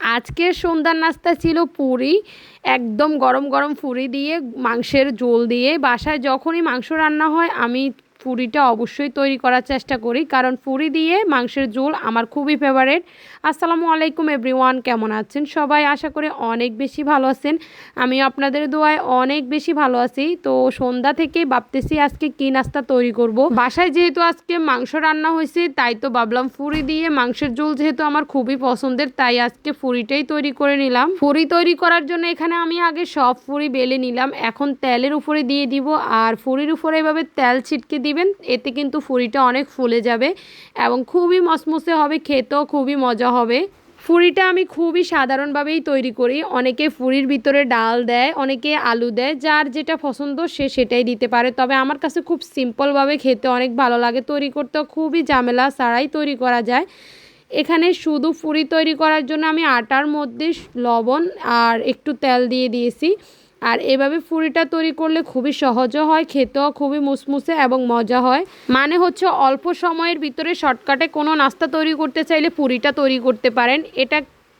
আজকের সন্ধ্যার নাস্তা ছিল পুরি, একদম গরম গরম পুরি দিয়ে, মাংসের ঝোল দিয়ে। বাসায় যখনই মাংস রান্না হয়, আমি পুরিটা অবশ্যই তৈরি করার চেষ্টা করি, কারণ পুরি দিয়ে মাংসের ঝোল আমার খুবই ফেভারেট আসসালামু আলাইকুম এভরিওয়ান কেমন আছেন সবাই? আশা করে অনেক বেশি ভালো আছেন। আমি আপনাদের দোয়ায় অনেক বেশি ভালো আছি। তো সন্ধ্যা থেকে ভাবতেছি আজকে কি নাস্তা তৈরি করব। বাসায় যেহেতু আজকে মাংস রান্না হয়েছে, তাই তো ভাবলাম ফুরি দিয়ে মাংসের ঝোল যেহেতু আমার খুবই পছন্দের, তাই আজকে ফুরিটাই তৈরি করে নিলাম। ফুরি তৈরি করার জন্য এখানে আমি আগে সব ফুরি বেলে নিলাম। এখন তেলের উপরে দিয়ে দিব, আর ফুরির উপরে এভাবে তেল ছিটকে দিবেন, এতে কিন্তু ফুরিটা অনেক ফুলে যাবে এবং খুবই মসমসে হবে, খেতেও খুবই মজা হবে। ফুরিটা আমি খুবই সাধারণভাবেই তৈরি করি। অনেকে ফুরির ভিতরে ডাল দেয়, অনেকে আলু দেয়, যার যেটা পছন্দ সে সেটাই দিতে পারে। তবে আমার কাছে খুব সিম্পলভাবে খেতে অনেক ভালো লাগে। তৈরি করতেও খুবই ঝামেলা, ছাড়াই তৈরি করা যায়। এখানে শুধু ফুরি তৈরি করার জন্য আমি আটার মধ্যে লবণ আর একটু তেল দিয়ে দিয়েছি। আর এভাবে ফুরিটা তৈরি করলে খুবই সহজও হয়, খেতেও খুবই মুসমুসে এবং মজা হয়। মানে হচ্ছে অল্প সময়ের ভিতরে শর্টকাটে কোনো নাস্তা তৈরি করতে চাইলে পুরিটা তৈরি করতে পারেন। এটা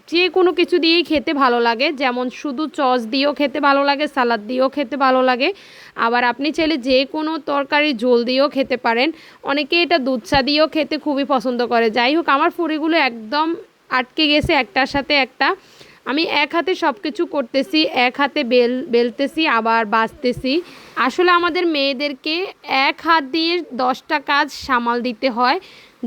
যে কোনো কিছু দিয়েই খেতে ভালো লাগে। যেমন শুধু চস দিয়েও খেতে ভালো লাগে, সালাদ দিয়েও খেতে ভালো লাগে। আবার আপনি চাইলে যে কোনো তরকারি ঝোল দিয়েও খেতে পারেন। অনেকে এটা দুধ চা দিয়েও খেতে খুবই পছন্দ করে। যাই হোক, আমার ফুরিগুলো একদম আটকে গেছে একটার সাথে একটা। আমি এক হাতে সব কিছু করতেছি এক হাতে বেল বেলতেছি আবার বাঁচতেছি। আসলে আমাদের মেয়েদেরকে এক হাত দিয়ে দশটা কাজ সামাল দিতে হয়।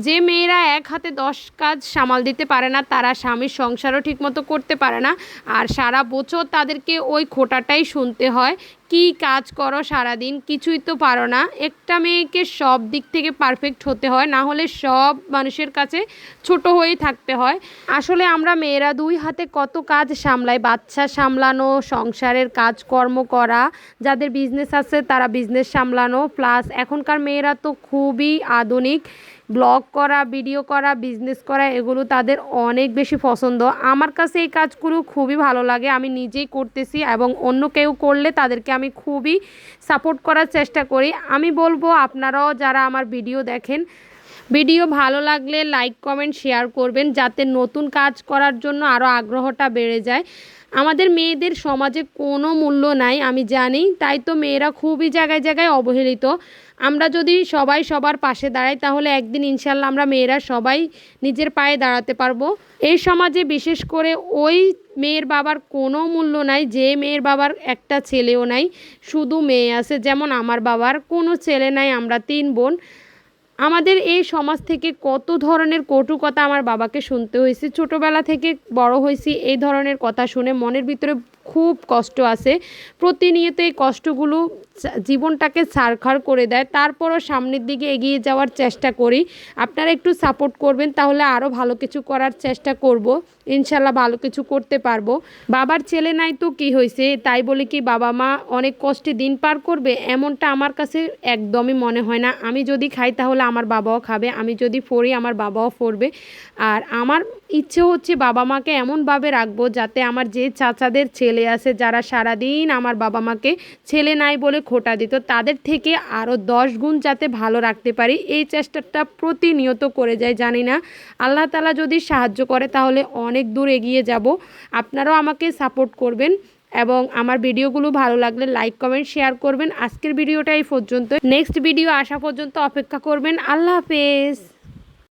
যে মেয়েরা এক হাতে দশ কাজ সামাল দিতে পারে না, তারা স্বামীর সংসারও ঠিকমতো করতে পারে না। আর সারা বছর তাদেরকে ওই খোটাটাই শুনতে হয়, কি কাজ করো সারাদিন, কিছুই তো পারো না। একটা মেয়েকে সব দিক থেকে পারফেক্ট হতে হয়, না হলে সব মানুষের কাছে ছোট হয়েই থাকতে হয়। আসলে আমরা মেয়েরা দুই হাতে কত কাজ সামলাই, বাচ্চা সামলানো, সংসারের কাজকর্ম করা, যাদের বিজনেস আছে, তারা বিজনেস সামলানো প্লাস এখনকার মেয়েরা তো খুবই আধুনিক। ব্লগ করা ভিডিও করা বিজনেস করা, এগুলো তাদের অনেক বেশি পছন্দ। আমার কাছে এই কাজগুলো খুবই ভালো লাগে, আমি নিজেই করতেছি এবং অন্য কেউ করলে তাদেরকে আমি খুবই সাপোর্ট করার চেষ্টা করি। আমি বলব আপনারাও যারা আমার ভিডিও দেখেন ভিডিও ভালো লাগলে লাইক, কমেন্ট, শেয়ার করবেন যাতে নতুন কাজ করার জন্য আরও আগ্রহটা বেড়ে যায়। আমাদের মেয়েদের সমাজে কোনো মূল্য নাই, আমি জানি, তাই তো মেয়েরা খুবই জায়গায় জায়গায় অবহেলিত। আমরা যদি সবাই সবার পাশে দাঁড়াই, তাহলে একদিন ইনশাল্লাহ আমরা মেয়েরা সবাই নিজের পায়ে দাঁড়াতে পারব। এই সমাজে বিশেষ করে ওই মেয়ের বাবার কোনো মূল্য নাই, যে মেয়ের বাবার একটা ছেলেও নাই, শুধু মেয়ে আছে, যেমন আমার বাবার কোনো ছেলে নাই, আমরা তিন বোন। আমাদের এই সমাজ থেকে কত ধরনের কটু কথা আমার বাবাকে শুনতে হয়েছে। ছোটোবেলা থেকে বড় হয়েছি, এই ধরনের কথা শুনে মনের ভিতরে খুব কষ্ট আছে। প্রতিনিয়ত এই কষ্টগুলো জীবনটাকে ছাড়খাড় করে দেয়। তারপরও সামনের দিকে এগিয়ে যাওয়ার চেষ্টা করি। আপনারা একটু সাপোর্ট করবেন, তাহলে আরও ভালো কিছু করার চেষ্টা করব। ইনশাল্লাহ ভালো কিছু করতে পারব। বাবার ছেলে নাই তো কি হয়েছে তাই বলে কি বাবা মা অনেক কষ্টে দিন পার করবে? এমনটা আমার কাছে একদমই মনে হয় না। আমি যদি খাই তাহলে আমার বাবাও খাবে, আমি যদি ফড়ি আমার বাবাও ফড়বে আর আমার ইচ্ছে হচ্ছে বাবা মাকে এমনভাবে রাখব যাতে আমার যে চাচাদের ছেলে আছে, যারা সারাদিন আমার বাবা মাকে ছেলে নাই বলে খোটা দিত। তাদের থেকে আরও দশ গুণ যাতে ভালো রাখতে পারি, এই চেষ্টাটা প্রতিনিয়ত করে যায় জানি না। আল্লাহ তালা যদি সাহায্য করে, তাহলে অনেক দূর এগিয়ে যাব। আপনারাও আমাকে সাপোর্ট করবেন এবং আমার ভিডিওগুলো ভালো লাগলে লাইক, কমেন্ট, শেয়ার করবেন। আজকের ভিডিওটা এই পর্যন্ত নেক্সট ভিডিও আসা পর্যন্ত অপেক্ষা করবেন। আল্লাহ হাফেজ।